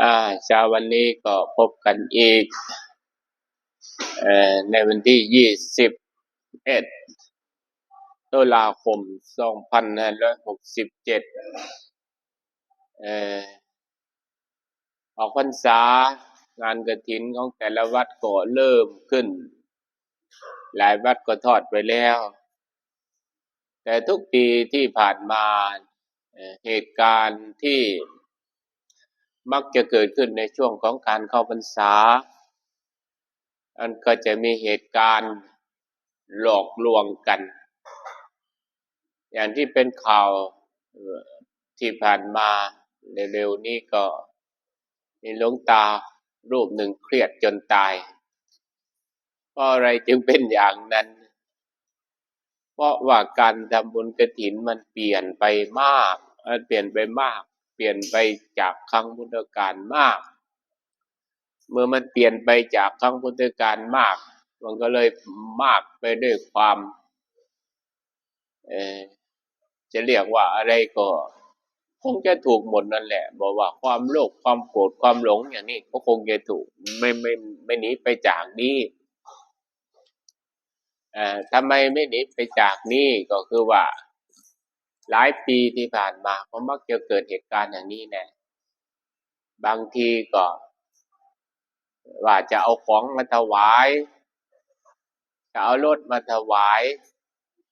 อ่าเช้าวันนี้ก็พบกันอีกอในวันที่ยี่สิบเอ็ดตุลาคมสองพันห้าร้อยหกสิบเจ็ดอ่อออกพรรษางานกระถินของแต่ละวัดก็เริ่มขึ้น หลายวัดก็ทอดไปแล้ว แต่ทุกปีที่ผ่านมาเหตุการณ์ที่ มักจะเกิดขึ้นในช่วงของการเข้าพรรษา อันก็จะมีเหตุการณ์หลอกลวงกัน อย่างที่เป็นข่าวที่ผ่านมาเร็วๆนี้ก็มีหลวงตารูปหนึ่งเครียดจนตายเพราะอะไรจึงเป็นอย่างนั้น เพราะว่าการทำบุญกฐินมันเปลี่ยนไปมาก มันเปลี่ยนไปมาก ปลี่ยนไปจากครั้งพุทธกาลมาก เมื่อมันเปลี่ยนไปจากครั้งพุทธกาลมาก มันก็เลยมากไปด้วยความเออจะเรียกว่าอะไรก็คงจะถูกหมดนั่นแหละ บอกว่าความโลภความโกรธความหลงอย่างนี้ก็คงจะถูกไม่ไม่ไม่หนีไปจากนี้เอ่อทำไมไม่หนีไปจากนี้ก็คือว่า หลายปีที่ผ่านมาก็มักจะเกิดเหตุการณ์อย่างนี้แน่บางทีก็ว่าจะเอาของมาถวาย จะเอารถมาถวาย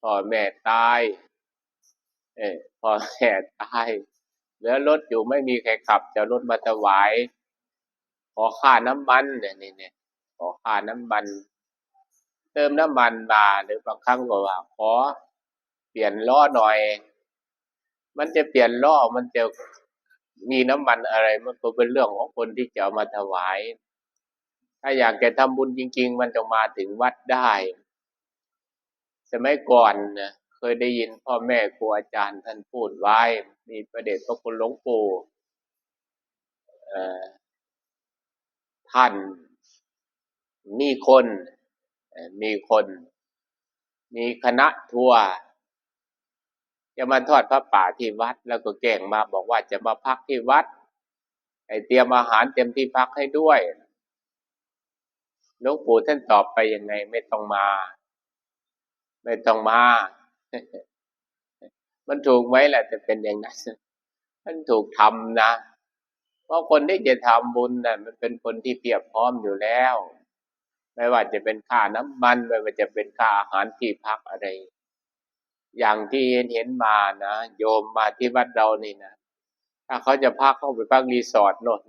พ่อแม่ตายเออพ่อแม่ตายเหลือรถอยู่ไม่มีใครขับ จะรถมาถวาย ขอค่าน้ำมันเนี่ยนี่เนี่ยขอค่าน้ำมัน เติมน้ำมันมาหรือบางครั้งก็ว่าขอเปลี่ยนล้อหน่อย มันจะเปลี่ยนล้อมันจะมีน้ำมันอะไร มันก็เป็นเรื่องของคนที่จะเอามาถวาย ถ้าอยากจะทำบุญจริง ๆ มันต้องมาถึงวัดได้ สมัยก่อนนะเคยได้ยินพ่อแม่ครูอาจารย์ท่านพูดไว้ มีประเด็จพระคุณหลวงปู่ท่าน มีคน มีคน มีคณะทัวร์ จะมาทอดพระป่าที่วัด แล้วก็แก่งมาบอกว่าจะมาพักที่วัดไอเตรียมอาหารเตรียมที่พักให้ด้วยหลวงปู่ท่านตอบไปยังไงไม่ต้องมา ไม่ต้องมา มันถูกไหมแหละแต่เป็นอย่างนั้นมันถูกทำนะเพราะคนที่จะทำบุญน่ะ มันเป็นคนที่เพียบพร้อมอยู่แล้ว ไม่ว่าจะเป็นค่าน้ำมันไม่ว่าจะเป็นค่าอาหารที่พักอะไร อย่างที่เห็นเห็นมานะโยมมาที่วัดเรานี่นะถ้าเขาจะพักเข้าไปพักรีสอร์ทน่น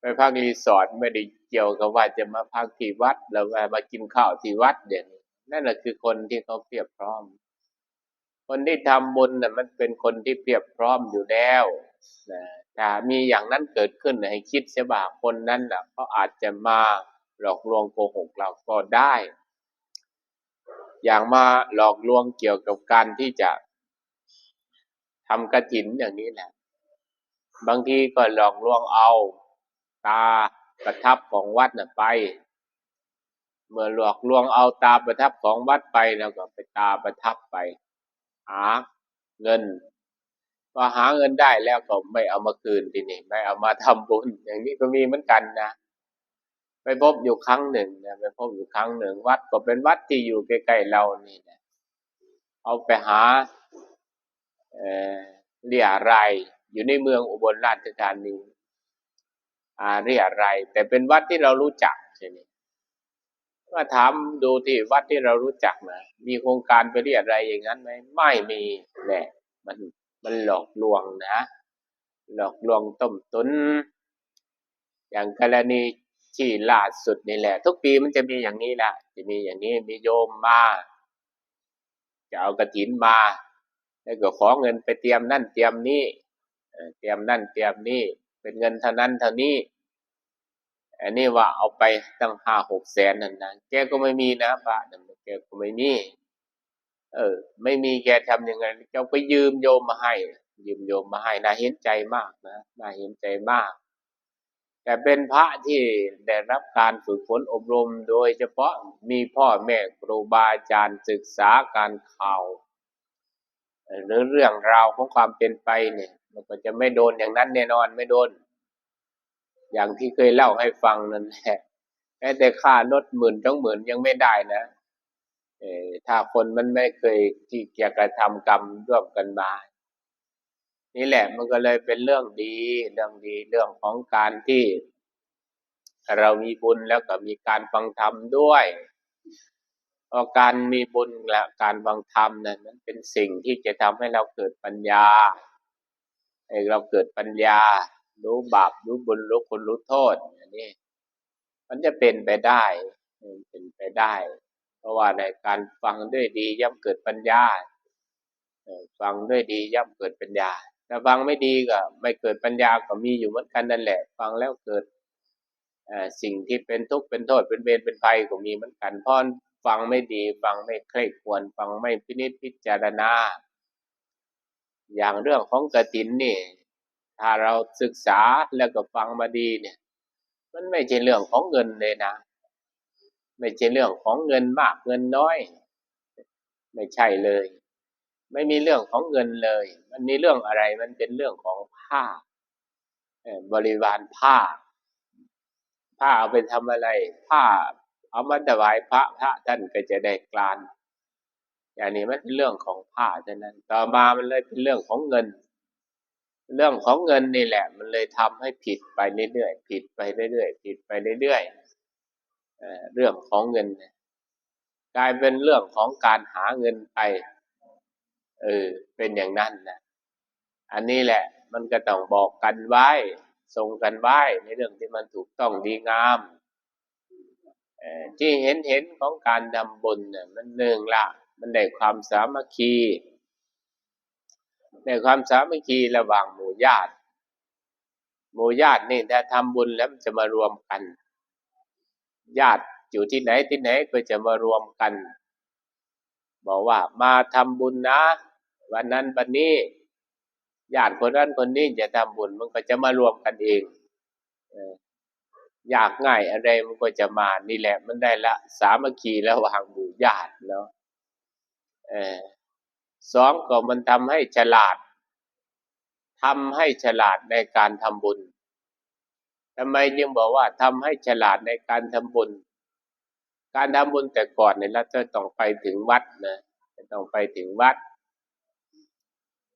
ไปพักรีสอร์ทไม่ได้เกี่ยวกับว่าจะมาพักที่วัดแล้วมากินข้าวที่วัดเดี๋ยวนี้นั่นแหละคือคนที่เขาเพียบพร้อม คนที่ทำบุญน่ะมันเป็นคนที่เพียบพร้อมอยู่แล้วนะถ้ามีอย่างนั้นเกิดขึ้นให้คิดเสียบ่าคนนั้นน่ะเขาอาจจะมาหลอกลวงโกหกเราก็ได้ อย่างมาหลอกลวงเกี่ยวกับการที่จะทำกระถินอย่างนี้แหละ บางทีก็หลอกลวงเอาตาประทับของวัดน่ะไป เมื่อหลอกลวงเอาตาประทับของวัดไปแล้วก็ไปตาประทับไป หาเงินพอหาเงินได้แล้วก็ไม่เอามาคืนทีนี้ไม่เอามาทำบุญ อย่างนี้ก็มีเหมือนกันนะ ไปพบอยู่ครั้งหนึ่งนะไปพบอยู่ครั้งหนึ่ง วัดก็เป็นวัดที่อยู่ใกล้ๆเรานี่นะเอาไปหาเอ่อเรียรายอยู่ในเมืองอุบลราชธานีอาเรียรายแต่เป็นวัดที่เรารู้จักใช่ไหมมาถามดูที่วัดที่เรารู้จักนะมีโครงการไปเรียรายอย่างนั้นไหมไม่มีแหละมันมันหลอกลวงนะ หลอกลวงต้มตุนอย่างกรณี ที่ล่าสุดนี่แหละ ทุกปีมันจะมีอย่างนี้แหละจะมีอย่างนี้มีโยมมา จะเอากระถินมา แล้วก็ขอเงินไปเตรียมนั่นเตรียมนี่เตรียมนั่นเตรียมนี่ เป็นเงินเท่านั้นเท่านี้อันนี้ว่าเอาไปตั้งห้าหกแสนนั่นนะแกก็ไม่มีนะพระนั่นแกก็ไม่มี เออ ไม่มีแกทำยังไงแกไปยืมโยมมาให้ ยืมโยมมาให้น่าเห็นใจมากนะน่าเห็นใจมาก แต่เป็นพระที่ได้รับการฝึกฝนอบรมโดยเฉพาะมีพ่อแม่ครูบาอาจารย์ศึกษาการข่าวหรือเรื่องราวของความเป็นไปเนี่ยมันก็จะไม่โดนอย่างนั้นแน่นอนไม่โดน อย่างที่เคยเล่าให้ฟังนั่นแหละแม้แต่ค่ารถหมื่นสองหมื่นยังไม่ได้นะเออถ้าคนมันไม่เคยที่เกี่ยวกับทำกรรมร่วมกันมา นี่แหละมันก็เลยเป็นเรื่องดีเรื่องดีเรื่องของการที่ เรามีบุญแล้วก็มีการฟังธรรมด้วยเพราะการมีบุญและการฟังธรรมนั้นมันเป็นสิ่งที่จะทำให้เราเกิดปัญญาให้เราเกิดปัญญา รู้บาปรู้บุญรู้คุณรู้โทษอันนี้มันจะเป็นไปได้เป็นไปได้ เพราะว่าในการฟังด้วยดีย่อมเกิดปัญญาฟังด้วยดีย่อมเกิดปัญญา ถ้าฟังไม่ดีก็ไม่เกิดปัญญาก็มีอยู่เหมือนกันนั่นแหละ ฟังแล้วเกิดสิ่งที่เป็นทุกข์เป็นโทษเป็นเวรเป็นภัยก็มีเหมือนกันเพราะฟังไม่ดี ฟังไม่ใคร่ควร ฟังไม่พินิจพิจารณา อย่างเรื่องของกฐินนี่ ถ้าเราศึกษาแล้วก็ฟังมาดีเนี่ย มันไม่ใช่เรื่องของเงินเลยนะ ไม่ใช่เรื่องของเงินมากเงินน้อย ไม่ใช่เลย ไม่มีเรื่องของเงินเลย มันมีเรื่องอะไร มันเป็นเรื่องของผ้าบริวารผ้า ผ้าเอาไปทำอะไร ผ้าเอามาถวายพระพระท่านก็จะได้กลาน อย่างนี้มันเป็นเรื่องของผ้าเท่านั้น ต่อมามันเลยเป็นเรื่องของเงิน เรื่องของเงินนี่แหละ มันเลยทำให้ผิดไปเรื่อยๆผิดไปเรื่อยๆผิดไปเรื่อยๆเรื่องของเงินกลายเป็นเรื่องของการหาเงินไป เออ เป็นอย่างนั้นนะอันนี้แหละ มันก็ต้องบอกกันไว้ส่งกันไว้ในเรื่องที่มันถูกต้องดีงามออที่เห็นเห็นของการทำบุญเนี่ยมันหนึ่งละมันได้ความสามัคคีได้ความสามัคคีระหว่างหมู่ญาติหมู่ญาตินี่ถ้าทำบุญแล้วมันจะมารวมกัน ญาติอยู่ที่ไหนที่ไหนก็จะมารวมกัน บอกว่ามาทำบุญนะ วันนั้นวันนี้ญาติคนนั้นคนนี้จะทำบุญมันก็จะมารวมกันเองอยากง่ายอะไรมันก็จะมานี่แหละ มันได้ละ สามัคคีระหว่างหมู่ญาติเนาะสองก็มันทำให้ฉลาดทำให้ฉลาดในการทำบุญทำไมจึงบอกว่าทำให้ฉลาดในการทำบุญ การทำบุญแต่ก่อนเนี่ยเราจะต้องไปถึงวัดนะต้องไปถึงวัด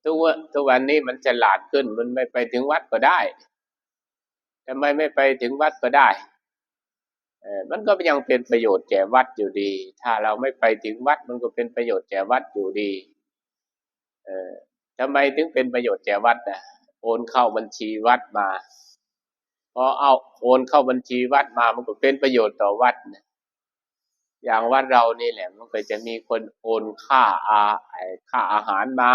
ทุกวันทุกวันนี้มันฉลาดขึ้น มันไม่ไปถึงวัดก็ได้ทำไมไม่ไปถึงวัดก็ได้เออมันก็ยังเป็นประโยชน์แก่วัดอยู่ดี ถ้าเราไม่ไปถึงวัดมันก็เป็นประโยชน์แก่วัดอยู่ดี เออทำไมถึงเป็นประโยชน์แก่วัดอะโอนเข้าบัญชีวัดมา พอเอาโอนเข้าบัญชีวัดมา มันก็เป็นประโยชน์ต่อวัดนะอย่างวัดเรานี่แหละ มันก็จะมีคนโอนค่าอาค่าอาหารมา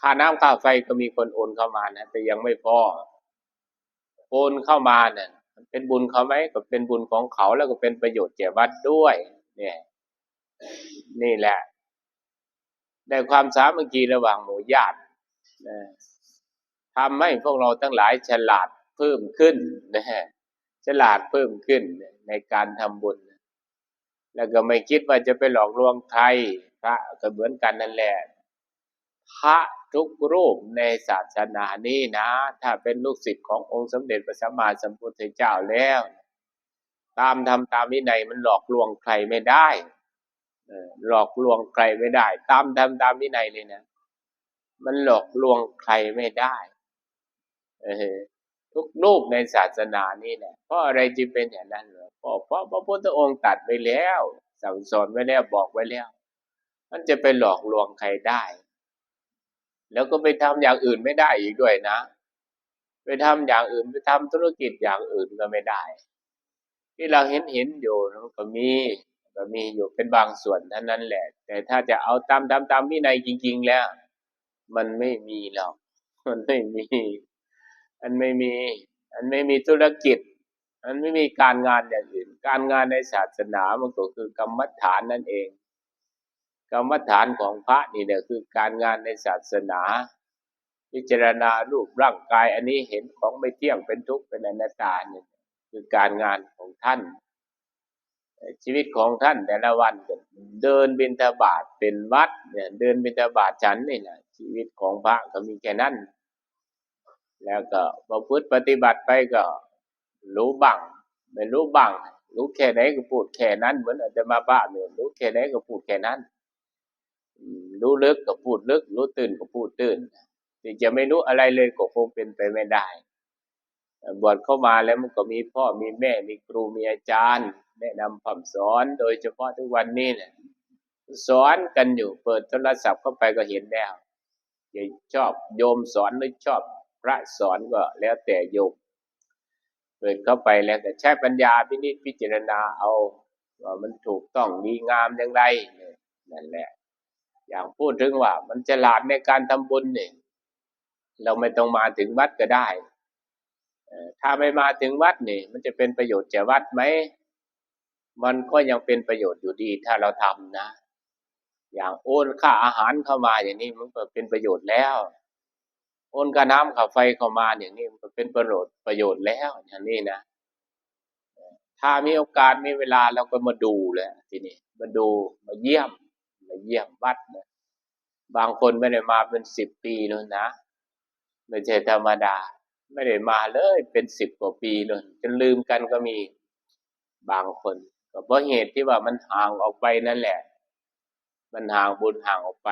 ค่าน้ำค่าไฟก็มีคนโอนเข้ามานะแต่ยังไม่พอโอนเข้ามาเนี่ยมันเป็นบุญเขาไหมก็เป็นบุญของเขาแล้วก็เป็นประโยชน์แก่วัดด้วย เนี่ย นี่แหละได้ความสามัคคีระหว่างหมู่ญาตินทำให้พวกเราทั้งหลายฉลาดเพิ่มขึ้นนะฮะฉลาดเพิ่มขึ้นในการทำบุญ แล้วก็ไม่คิดว่าจะไปหลอกลวงใครพระก็เหมือนกันนั่นแหละ พระทุกรูปในศาสนานี้นะ ถ้าเป็นลูกศิษย์ขององค์สมเด็จพระสัมมาสัมพุทธเจ้าแล้ว ตามธรรมตามวินัยมันหลอกลวงใครไม่ได้หลอกลวงใครไม่ได้ ตามธรรมตามวินัยเลยนะ มันหลอกลวงใครไม่ได้ทุกรูปในศาสนานี่แหละเพราะอะไรจึงเป็นอย่างนั้นเหรอเพราะเพราะพระพุทธองค์ตัดไว้แล้วสั่งสอนไว้แล้วบอกไว้แล้ว มันจะไปหลอกลวงใครได้ แล้วก็ไปทำอย่างอื่นไม่ได้อีกด้วยนะ ไปทำอย่างอื่นไปทำธุรกิจอย่างอื่นก็ไม่ได้ ที่เราเห็นเห็นอยู่มันก็มีก็มีอยู่เป็นบางส่วนเท่านั้นแหละ แต่ถ้าจะเอาตามตามตามวินัยจริง ๆ แล้ว มันไม่มีหรอกมันไม่มีมันไม่มีมันไม่มีธุรกิจมันไม่มีการงานอย่างอื่น การงานในศาสนามันก็คือกรรมฐานนั่นเอง กรรมฐานของพระนี่เนี่ยคือการงานในศาสนา พิจารณารูปร่างกายอันนี้เห็นของไม่เที่ยงเป็นทุกข์เป็นอนัตตาเนี่ยคือการงานของท่าน ชีวิตของท่านแต่ละวันเดินบิณฑบาตเป็นวัดเนี่ยเดินบิณฑบาตฉันนี่แหละชีวิตของพระก็มีแค่นั้น แล้วก็ประพฤติปฏิบัติไปก็รู้บ้างไม่รู้บ้างรู้แค่ไหนก็พูดแค่นั้นเหมือนอาจจะมาบ้าเนี่ยรู้แค่ไหนก็พูดแค่นั้น รู้ลึกก็พูดลึก รู้ตื่นก็พูดตื่นที่จะไม่รู้อะไรเลยก็คงเป็นไปไม่ได้ บวชเข้ามาแล้วมันก็มีพ่อมีแม่มีครูมีอาจารย์ แนะนำคำสอนโดยเฉพาะทุกวันนี้เนี่ยสอนกันอยู่เปิดโทรศัพท์เข้าไปก็เห็นแล้วจะชอบโยมสอนหรือชอบพระสอนก็แล้วแต่โยมเปิดเข้าไปแล้วก็ใช้ปัญญาพินิจพิจารณาเอาว่ามันถูกต้องดีงามอย่างไรนั่นแหละ อย่างพูดถึงว่า มันฉลาดในการทำบุญเนี่ยเราไม่ต้องมาถึงวัดก็ได้ถ้าไม่มาถึงวัดนี่ มันจะเป็นประโยชน์แก่วัดไหมมันก็ยังเป็นประโยชน์อยู่ดี ถ้าเราทำนะ อย่างโอนค่าอาหารเข้ามาอย่างนี้มันก็เป็นประโยชน์แล้ว โอนค่าน้ำค่าไฟเข้ามาอย่างนี้มันก็เป็นประโยชน์ประโยชน์แล้วอย่างนี้นะถ้ามีโอกาสมีเวลาเราก็มาดูเลยทีนี้มาดูมาเยี่ยม มาเยี่ยมวัดนะบางคนไม่ได้มาเป็นสิบปีเลยนะไม่ใช่ธรรมดา ไม่ได้มาเลยเป็นสิบกว่าปีเลยจนลืมกันก็มีบางคนก็เพราะเหตุที่ว่ามันห่างออกไปนั่นแหละ มันห่างบุญห่างออกไป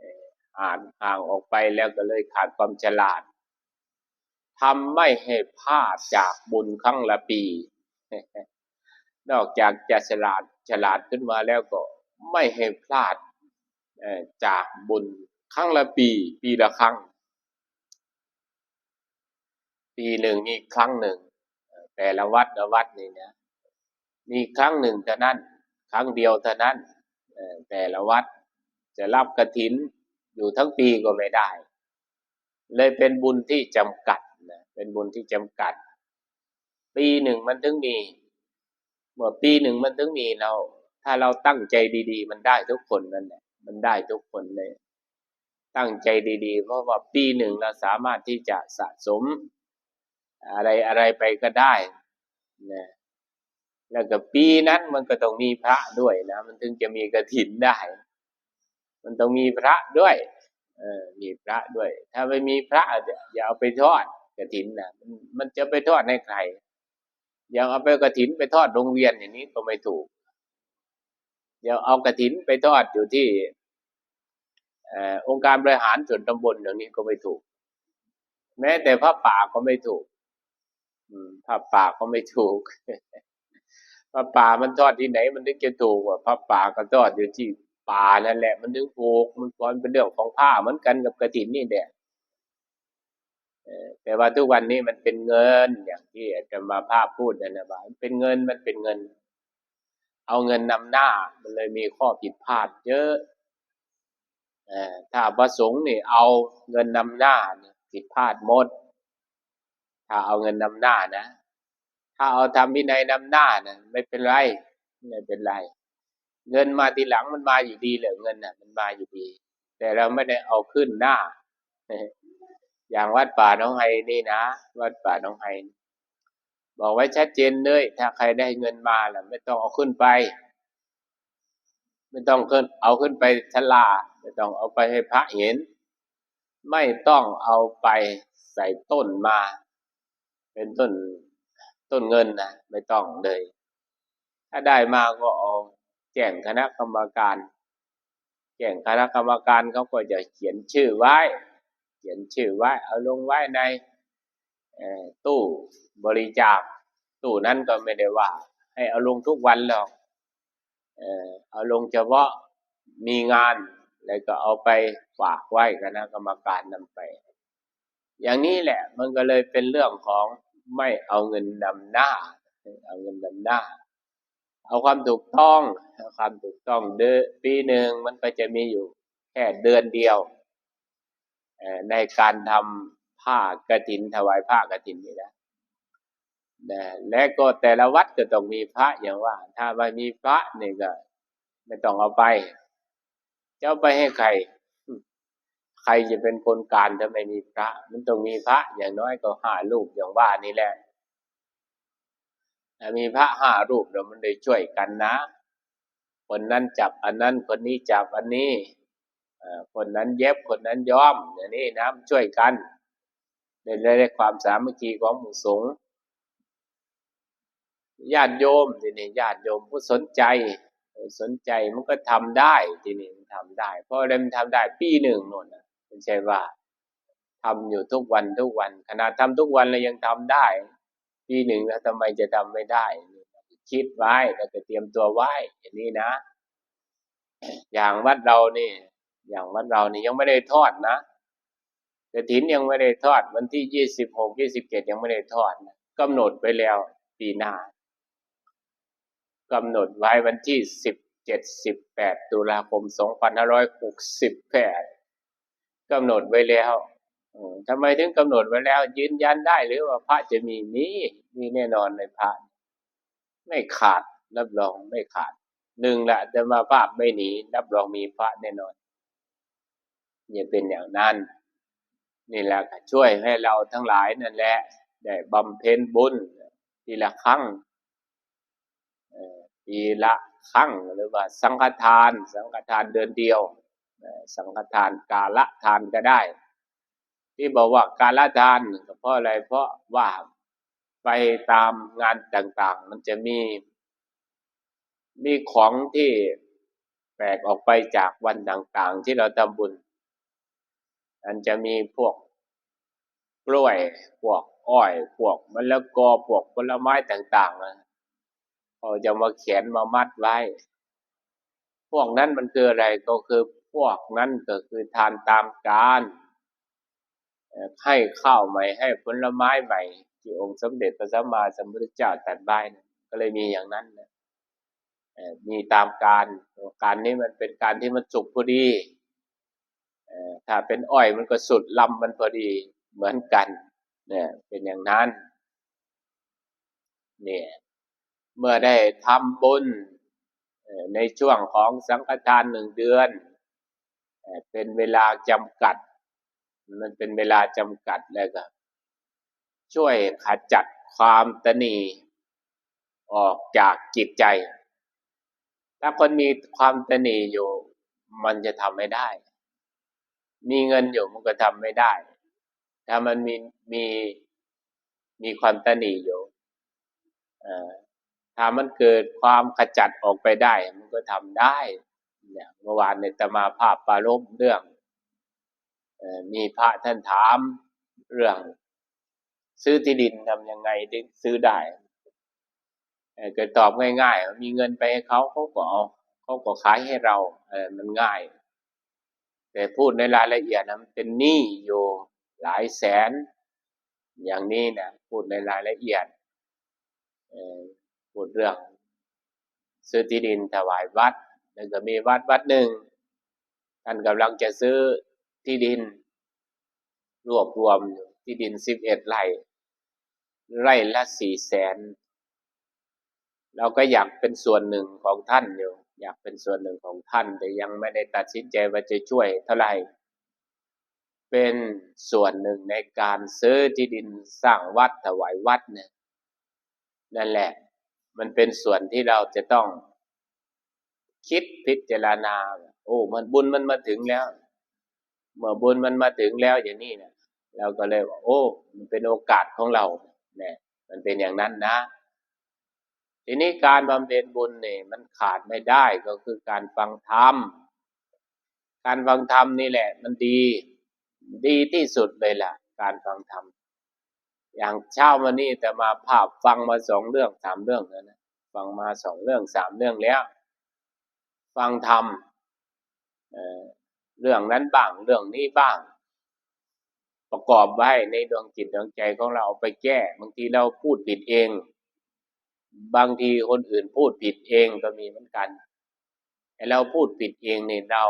อ่อห่างห่างออกไปแล้วก็เลยขาดความฉลาดทำไม่ให้พลาดจากบุญครั้งละปี นอกจากจะฉลาดฉลาดขึ้นมาแล้วก็ ไม่ให้พลาดจากบุญครั้งละปี ปีละครั้ง ปีหนึ่งมีครั้งหนึ่ง แต่ละวัดละวัดนี่นะมีครั้งหนึ่งเท่านั้น ครั้งเดียวเท่านั้นแต่ละวัดจะรับกระถินอยู่ทั้งปีก็ไม่ได้ เลยเป็นบุญที่จำกัดนะเป็นบุญที่จำกัด ปีหนึ่งมันถึงมีเมื่อปีหนึ่งมันถึงมีเรา ถ้าเราตั้งใจดี ๆ มันได้ทุกคนนั่นแหละมันได้ทุกคนเลย ตั้งใจดีๆ เพราะว่าปีหนึ่งเราสามารถที่จะสะสม อะไรอะไรไปก็ได้นะแล้วก็ปีนั้นมันก็ต้องมีพระด้วยนะ มันถึงจะมีกระถินได้ มันต้องมีพระด้วย เออมีพระด้วย ถ้าไม่มีพระอย่าอย่าเอาไปทอดกระถินนะมันมันจะไปทอดให้ใคร อย่างเอาไปกระถินไปทอดโรงเรียนอย่างนี้ก็ไม่ถูก อย่างเอากระถินไปทอดอยู่ที่องค์การบริหารส่วนตำบลอย่างนี้ก็ไม่ถูก แม้แต่พระป่าก็ไม่ถูกอืมพระป่าก็ไม่ถูกพระป่ามันทอดที่ไหน มันถึงจะถูกกว่าพระป่าก็ทอดอยู่ที่ป่านั่นแหละ มันถึงถูกมันก่อนเป็นเรื่องของผ้าเหมือนกันกับกระถินนี่แหละเอ่อแต่ว่าทุกวันนี้มันเป็นเงินอย่างที่อาจารย์มาภาพพูดนะนะว่าเป็นเงินมันเป็นเงิน เอาเงินนำหน้ามันเลยมีข้อผิดพลาดเยอะถ้าประสงค์นี่เอาเงินนำหน้าผิดพลาดหมด ถ้าเอาเงินนำหน้านะ ถ้าเอาทำวินัยนำหน้านะไม่เป็นไรไม่เป็นไร เงินมาทีหลังมันมาอยู่ดีเหรอเงินน่ะ มันมาอยู่ดี แต่เราไม่ได้เอาขึ้นหน้า อย่างวัดป่าน้องไฮนี่นะวัดป่าน้องไฮ บอกไว้ชัดเจนเลย ถ้าใครได้เงินมาล่ะ ไม่ต้องเอาขึ้นไป ไม่ต้องขึ้น เอาขึ้นไปชลา ไม่ต้องเอาไปให้พระเห็น ไม่ต้องเอาไปใส่ต้นมา เป็นต้นต้นเงินนะไม่ต้องเลย ถ้าได้มาก็เอาแจ้งคณะกรรมการแจ้งคณะกรรมการเขาก็จะเขียนชื่อไว้ เขียนชื่อไว้ เอาลงไว้ใน ตู้บริจาค ตู้นั้นก็ไม่ได้ว่า ให้เอาลงทุกวันหรอกเออเอาลงเฉพาะมีงาน แล้วก็เอาไปฝากไว้คณะกรรมการนำไป อย่างนี้แหละมันก็เลยเป็นเรื่องของไม่เอาเงินนำหน้า เอาเงินนำหน้า เอาความถูกต้องเอาความถูกต้องเดือนปีหนึ่งมันก็จะมีอยู่แค่เดือนเดียวในการทำ ผ้ากฐินถวายผ้ากฐินนี่นะนะและก็แต่ละวัดก็ต้องมีพระอย่างว่า ถ้าไม่มีพระนี่ก็ ไม่ต้องเอาไปจะเอาไปให้ใคร ใครจะเป็นคนการถ้าไม่มีพระ มันต้องมีพระอย่างน้อยก็ห้ารูปอย่างว่านี่แหละถ้ามีพระห้ารูปเดี๋ยวมันได้ช่วยกันนะ คนนั้นจับอันนั้นคนนี้จับอันนี้คนนั้นเย็บคนนั้นย้อมอย่างนี้นะช่วยกัน ได้ได้ความสามัคคีของหมู่สงฆ์ญาติโยมทีนี้ญาติโยมผู้สนใจสนใจมันก็ทำได้ทีนี้มันทำได้ เพราะอะไรมันทำได้ปีหนึ่งโน่นนะไม่ใช่ว่าทำอยู่ทุกวันทุกวันขนาดทำทุกวันเรายังทำได้ ปีหนึ่งแล้วทำไมจะทำไม่ได้ คิดไว้แล้วก็เตรียมตัวไว้อย่างนี้นะ อย่างวัดเรานี่ อย่างวัดเรานี่ยังไม่ได้ทอดนะ กฐินยังไม่ได้ทอด วันที่ยี่สิบหกยี่สิบเจ็ดยังไม่ได้ทอดนะกำหนดไปแล้วปีหน้ากำหนดไว้วันที่สิบเจ็ดสิบแปดตุลาคมสองพันห้าร้อยหกสิบแปดกำหนดไว้แล้วทำไมถึงกำหนดไว้แล้ว ยืนยันได้หรือว่าพระจะมีมีมีแน่นอนในพระ ไม่ขาดรับรองไม่ขาดหนึ่งละจะมาภาพไม่หนีรับรองมีพระแน่นอนอย่าเป็นอย่างนั้น นี่แหละค่ะช่วยให้เราทั้งหลายนั่นแหละได้บำเพ็ญบุญทีละครั้งปีละครั้งหรือว่าสังฆทาน สังฆทานเดือนเดียว สังฆทานกาละทานก็ได้ ที่บอกว่ากาละทานก็เพราะอะไรเพราะว่าไปตามงานต่างๆ มันจะมีมีของที่แปลกออกไปจากวันต่างๆ ที่เราทำบุญ มันจะมีพวกกล้วย พวกอ้อย พวกมะละกอ พวกผลไม้ต่างๆนะเขาจะมาเขียนมามัดไว้ พวกนั้นมันคืออะไรก็คือพวกนั้นก็คือทานตามการให้ข้าวใหม่ให้ผลไม้ใหม่ที่องค์สมเด็จพระสัมมาสัมพุทธเจ้าตรัสไว้นะก็เลยมีอย่างนั้นนะมีตามการการนี้มันเป็นการที่มันสุกพอดี ถ้าเป็นอ้อยมันก็สุดลำมันพอดีเหมือนกัน เนี่ย เป็นอย่างนั้น เนี่ย เมื่อได้ทำบุญในช่วงของสังฆทานหนึ่งเดือนเอ่อเป็นเวลาจำกัด มันเป็นเวลาจำกัดแล้วก็ ช่วยขจัดความตนีออกจากจิตใจ ถ้าคนมีความตนีอยู่ มันจะทำไม่ได้ มีเงินอยู่มันก็ทำไม่ได้ ถ้ามันมีมีมีความตนีอยู่อถ้ามันเกิดความขจัดออกไปได้ มันก็ทำได้ เนี่ยเมื่อวานในตมาภาพปารบเรื่องอมีพระท่านถามเรื่อง ซื้อที่ดินทำยังไงถึงซื้อได้เอ่อก็ตอบง่ายๆ มีเงินไปให้เขาเขาก็เอาเขาก็ขายให้เราเออมันง่าย แต่พูดในรายละเอียดนะมันเป็นหนี้อยู่หลายแสน อย่างนี้นะพูดในรายละเอียดพูดเรื่องซื้อที่ดินถวายวัดแล้วก็มีวัดวัดหนึ่งท่านกำลังจะซื้อที่ดิน รวบรวมอยู่ที่ดินสิบเอ็ดไร่ไร่ละสี่แสนเราก็อยากเป็นส่วนหนึ่งของท่านอยู่ อยากเป็นส่วนหนึ่งของท่าน แต่ยังไม่ได้ตัดสินใจว่าจะช่วยเท่าไหร่เป็นส่วนหนึ่งในการซื้อที่ดินสร้างวัดถวายวัดเนี่ยนั่นแหละ มันเป็นส่วนที่เราจะต้องคิดพิจารณา โอ้มันบุญมันมาถึงแล้ว เมื่อบุญมันมาถึงแล้วอย่างนี้เนี่ยเราก็เลยว่าโอ้ มันเป็นโอกาสของเราเนี่ยมันเป็นอย่างนั้นนะ ทีนี้การบำเพ็ญบุญเนี่ยมันขาดไม่ได้ก็คือการฟังธรรม การฟังธรรมนี่แหละ มันดี ดีที่สุดเลยล่ะ การฟังธรรม อย่างเช้ามานี่แต่มาภาพฟังมาสองเรื่องสามเรื่องแล้วนะ ฟังมาสองเรื่องสามเรื่องแล้ว ฟังธรรมเรื่องนั้นบ้าง เรื่องนี้บ้าง ประกอบไว้ในดวงจิตดวงใจของเราเอาไปแก้ บางทีเราพูดผิดเอง บางทีคนอื่นพูดผิดเองก็มีเหมือนกันแต่เราพูดผิดเองเนี่ยเรา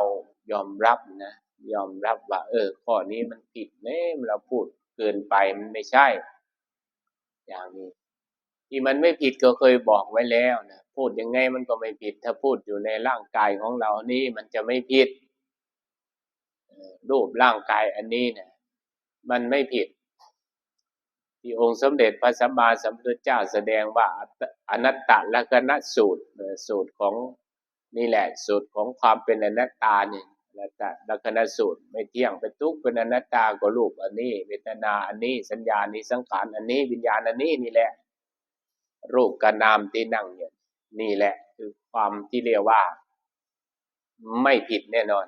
ยอมรับนะยอมรับว่า เออ ข้อนี้มันผิดเน่เราพูดเกินไปมันไม่ใช่ อย่างนี้ ที่มันไม่ผิดก็เคยบอกไว้แล้วนะพูดยังไงมันก็ไม่ผิด ถ้าพูดอยู่ในร่างกายของเรานี่มันจะไม่ผิดรูปร่างกายอันนี้เนี่ยมันไม่ผิด ที่องค์สมเด็จพระสัมมาสัมพุทธเจ้าแสดงว่าอนัตตลักษณสูตรสูตรของนี่แหละสูตรของความเป็นอนัตตาเนี่ยแล้วก็ลักษณะสูตรไม่เที่ยงเป็นทุกข์เป็นอนัตตาก็รูปอันนี้เวทนาอันนี้สัญญาอันนี้สังขารอันนี้วิญญาณอันนี้นี่แหละ รูปกับนามที่นั่งอยู่ยนี่แหละคือความที่เรียกว่า ไม่ผิดแน่นอน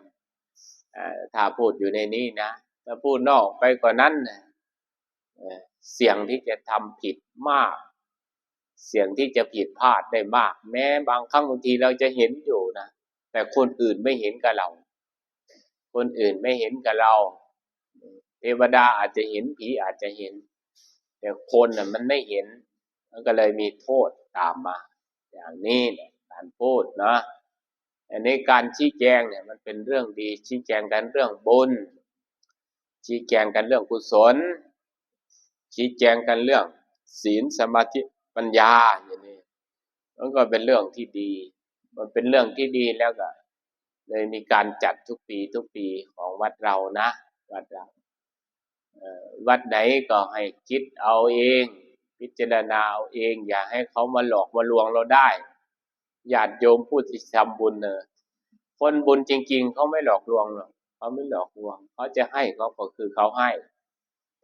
อถ้าพูดอยู่ในนี้นะถ้าพูดนอกไปกว่านั้น เสี่ยงที่จะทำผิดมาก เสี่ยงที่จะผิดพลาดได้มาก แม้บางครั้งบางทีเราจะเห็นอยู่นะแต่คนอื่นไม่เห็นกับเรา คนอื่นไม่เห็นกับเรา เทวดาอาจจะเห็นผีอาจจะเห็น แต่คนน่ะมันไม่เห็นมันก็เลยมีโทษตามมา อย่างนี้แหละการพูดนะอันนี้การชี้แจงเนี่ยมันเป็นเรื่องดีชี้แจงกันเรื่องบุญชี้แจงกันเรื่องกุศล ชี้แจงกันเรื่อง ศีลสมาธิปัญญาอย่างนี้มันก็เป็นเรื่องที่ดี มันเป็นเรื่องที่ดีแล้วก็เลยมีการจัดทุกปีทุกปีของวัดเรานะวัดเราวัดไหนก็ให้คิดเอาเอง พิจารณาเอาเอง อย่าให้เขามาหลอกมาลวงเราได้ญาติโยมผู้ที่ทำบุญเนอะคนบุญจริง ๆเขาไม่หลอกลวงหรอกเขาไม่หลอกลวงเขาจะให้เขาก็คือเขาให้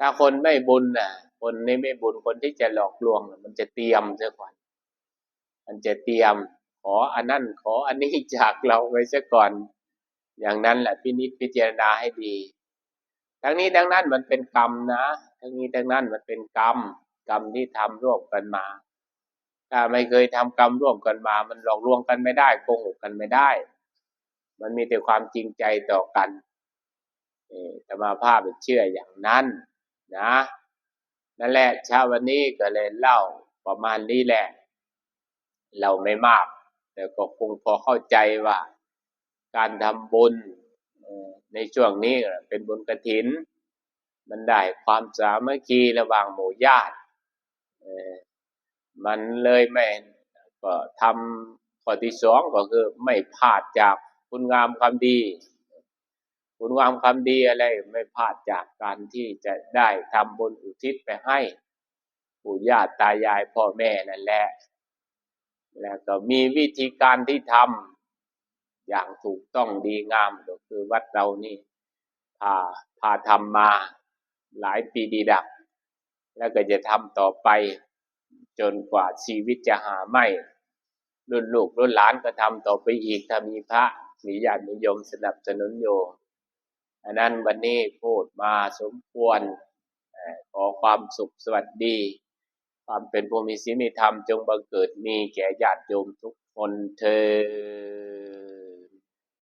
ถ้าคนไม่บุญน่ะ คนนี้ไม่บุญคนที่จะหลอกลวง มันจะเตรียมเสียก่อน มันจะเตรียม ขออันนั้นขออันนี้จากเราไว้ซะก่อน อย่างนั้นแหละพินิจพิจารณาให้ดี ทั้งนี้ทั้งนั้นมันเป็นกรรมนะ ทั้งนี้ทั้งนั้นมันเป็นกรรม กรรมที่ทำร่วมกันมา ถ้าไม่เคยทำกรรมร่วมกันมา มันหลอกลวงกันไม่ได้โกหกกันไม่ได้ มันมีแต่ความจริงใจต่อกันเออธรรมาภาพเชื่ออย่างนั้น นะนั่นแหละเช้าวันนี้ก็เลยเล่าประมาณนี้แหละ เราไม่มาก แต่ก็คงพอเข้าใจว่า การทำบุญในช่วงนี้เป็นบุญกระถิน มันได้ความสามัคคีระหว่างหมู่ญาติมันเลยไม่ก็ทำข้อที่สองก็คือไม่พลาดจากคุณงามความดี คุณงามความดีอะไรไม่พลาดจากการที่จะได้ทำบุญอุทิศไปให้ปู่ย่าตายายพ่อแม่นั่นแหละ แล้วก็มีวิธีการที่ทำอย่างถูกต้องดีงามก็คือวัดเรานี่พาพาทำมาหลายปีดีดัก แล้วก็จะทำต่อไปจนกว่าชีวิตจะหาไม่รุ่นลูกรุ่นหลานก็ทำต่อไปอีกถ้ามีพระมีญาตินิยมสนับสนุนโย อันนั้นวันนี้พูดมาสมควรขอความสุขสวัสดี ความเป็นผู้มีศีลมีธรรมจงบังเกิดมีแก่ญาติโยมทุกคนเธอ